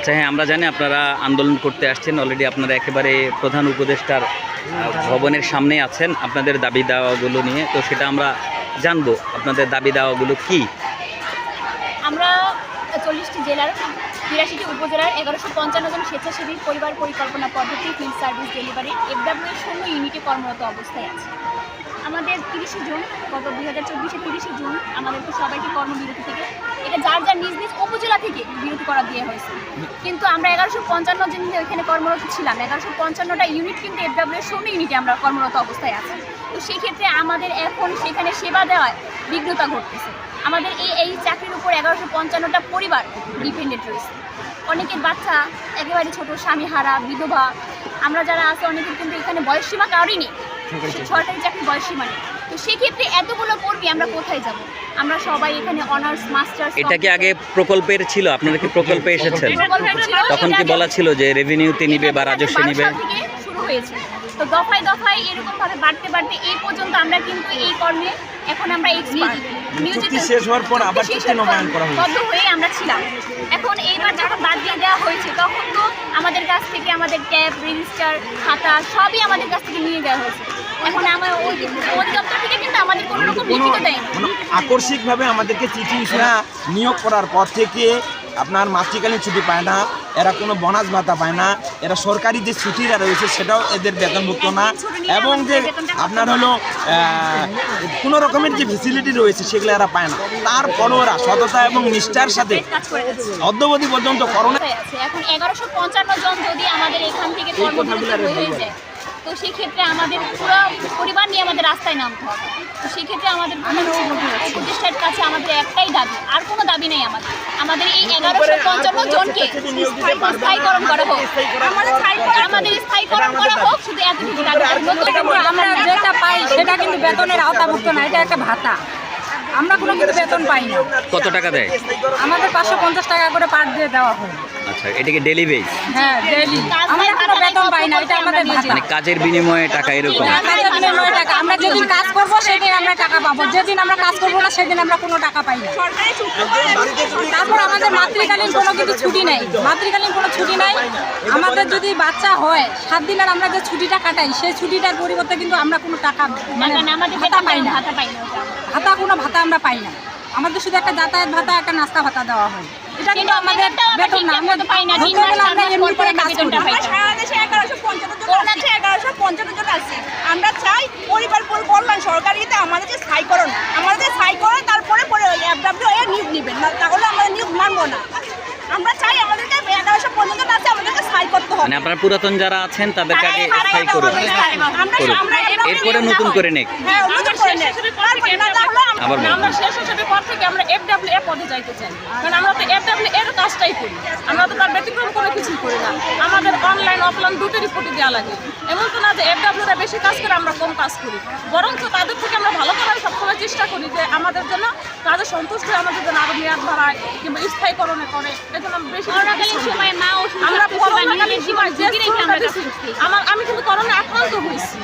আচ্ছা হ্যাঁ আমরা জানি আপনারা আন্দোলন করতে আসছেন। অলরেডি আপনারা একেবারে প্রধান উপদেষ্টার ভবনের সামনে আছেন আপনাদের দাবি দাওয়াগুলো নিয়ে। তো সেটা আমরা জানব। আপনাদের দাবি দাওয়াগুলো কি? আমরা চল্লিশটি জেলার বিরাশিটি উপজেলার এগারোশো পঞ্চান্ন জন স্বেচ্ছাসেবী পরিবার পরিকল্পনা পদ্ধতি ফিল্ড সার্ভিস ডেলিভারি এফডাব্লিউ শূন্য ইউনিটে কর্মরত অবস্থায় আছে। আমাদের তিরিশে জুন, গত দুই হাজার চব্বিশে তিরিশে জুন আমাদেরকে সবাইকে কর্মবিরতি থেকে, এটা যার যার নিজ নিজ উপজেলা থেকে বিরতি করা দিয়ে হয়েছে। কিন্তু আমরা এগারোশো পঞ্চান্ন জন যে এখানে কর্মরত ছিলাম, এগারোশো পঞ্চান্নটা ইউনিট কিন্তু এফডাব্লিউ শূন্য ইউনিটে আমরা কর্মরত অবস্থায় আছি। তো সেক্ষেত্রে আমাদের এখন সেখানে সেবা দেওয়ায় বিঘ্নতা ঘটতেছে। আমাদের এই এই চাকরির উপর এগারোশো পঞ্চান্নটা পরিবার ডিপেন্ডেন্ট রয়েছে। অনেকের বাচ্চা একেবারে ছোট স্বামী হারা বিধবা। আমরা যারা আছে অনেকের কিন্তু এখানে বয়সসীমা কারোরই নেই। সরকারি চাকরি। বয়সসীমা নেই। তো সেক্ষেত্রে এতগুলো কর্মী আমরা কোথায় যাব? আমরা সবাই এখানে অনার্স মাস্টার্স এটা কি আগে প্রকল্পের ছিল? আপনারা কি প্রকল্পে এসেছেন? তখন কি বলা ছিল যে রেভিনিউতে নিবে বা রাজস্ব নিবে? শুরু হয়েছে। তো দফায় দফায় এরকম ভাবে বাড়তে বাড়তে এই পর্যন্ত আমরা কিন্তু এই কর্মে এখন আমরা চুক্তি শেষ হওয়ার পর আবার চুক্তি নবায়ন করা হয়েছে। হয়ে আমরা ছিলাম। এখন এইবার যখন বাদ দিয়ে দেওয়া হয়েছে তখন তো আমাদের কাছ থেকে আমাদের ট্যাব রেজিস্টার খাতা সবই আমাদের কাছ থেকে নিয়ে দেওয়া হয়েছে। এখন আমার ওই অধিদপ্তর থেকে কিন্তু আমাদের কোনো রকম লিখিত দেয়নি। মানে আকস্মিকভাবে আমাদেরকে চিঠি ইসরা নিয়োগ করার পর থেকে আপনার মাতৃকালীন ছুটি পায় না এরা কোনো বোনাস ভাতা পায় না এরা সরকারি যে ছুটিরা রয়েছে সেটাও এদের বেতনভুক্ত না। এবং যে আপনার হলো কোনো রকমের যে ফেসিলিটি রয়েছে সেগুলো এরা পায় না। তারপরও ওরা সততা এবং নিষ্ঠার সাথে অদ্যবধি পর্যন্ত করোনা এখন এগারোশো পঞ্চান্ন জন যদি আমাদের এখান থেকে কর্মবিরতি হয়ে যায় তো সেক্ষেত্রে আমাদের পুরো পরিবার নিয়ে আমাদের রাস্তায় নামতে হবে। তো সেক্ষেত্রে আমাদের উপদেষ্টার কাছে আমাদের একটাই দাবি আর কোনো দাবি নেই আমাদের। আমাদের এই এগারোশো পঞ্চান্ন জনকে স্থায়ীকরণ করা হোক। আমাদের স্থায়ীকরণ আমাদের স্থায়ীকরণ করা হোক। শুধু এতটুকু দাবি। আমরা যেটা পাই সেটা কিন্তু বেতনের আওতাভুক্ত না এটা একটা ভাতা। আমরা কোনো কিন্তু বেতন পাই না। কত টাকা দেয়? আমাদের পাঁচশো পঞ্চাশ টাকা করে পার দিয়ে দেওয়া হয় আচ্ছা এটা কি ডেলি বেস হ্যাঁ ডেলি আমরা কোনো বেতন পাই না এটা আমাদের ভাতা। মানে কাজের বিনিময়ে টাকা এরকম? কাজের বিনিময়ে টাকা। আমরা যেদিন কাজ করব সেদিন আমরা টাকা পাবো। যেদিন আমরা কাজ করব না সেদিন আমরা কোনো টাকা পাই না। তারপর আমাদের মাতৃকালীন কোনো কিন্তু ছুটি নেই। মাতৃকালীন কোনো ছুটি নাই। আমাদের যদি বাচ্চা হয় সাত দিনের আমরা যে ছুটিটা কাটাই সেই ছুটিটার পরিবর্তে কিন্তু আমরা কোনো টাকা মানে আমাদের ভাতা পাই না। ভাতা পাই না। ভাতা কোনো ভাতা আমরা পাই না। আমাদের শুধু একটা যাতায়াত ভাতা একটা নাস্তা ভাতা দেওয়া হয়। এটা কিন্তু আমাদের বেতন না। আমরা পাই না মাস আমরা এমনি করে কাজ করি। পাই। সারা দেশে এগারোশো পঞ্চান্ন জন আছে এগারোশো পঞ্চান্ন জন আছে। আমরা চাই পরিবার পরি- কল্যাণ সরকারিতে আমাদের যে স্থায়ীকরণ আমাদের যে স্থায়ীকরণ তারপরে পরে ওই এফডাব্লিউ এ নিয়োগ নেবেন। না তাহলে আমরা নিয়োগ মানবো না। আমরা চাই আমাদেরকে এগারোশো পঞ্চান্ন জন আছে আমাদেরকে স্থায়ী করতে হবে। মানে আপনারা পুরাতন যারা আছেন তাদেরকে আগে স্থায়ী করুন। আমরা আমরা এরপরে নতুন করে নেক। হ্যাঁ নতুন করে নেক তারপরে না তাহলে আমরা- আবার বলুন। আমরা শেষ হিসেবে পর থেকে আমরা এফডাব্লিউ এ পদে যাইতে চাই। কারণ আমরা তো এফডাব্লিউ এর কাজটাই করি। আমরা তো তার ব্যতিক্রম কোনো কিছুই করি না। আমাদের অনলাইন অফলাইন দুটো রিপোর্টই দেওয়া লাগে। এমন তো না যে এফডাব্লিউরা বেশি কাজ করে আমরা কম কাজ করি। বরঞ্চ তাদের থেকে আমরা ভালো করার সবসময় চেষ্টা করি যে আমাদের জন্য তাদের সন্তুষ্ট আমাদের জন্য আরও মেয়াদ বাড়ায় কিংবা স্থায়ীকরণে করে। এজন্য আমরা বেশি সময়ে মা আমরা করোনাকালীন সময় যে। আমার আমি কিন্তু করোনা আক্রান্ত হয়েছি।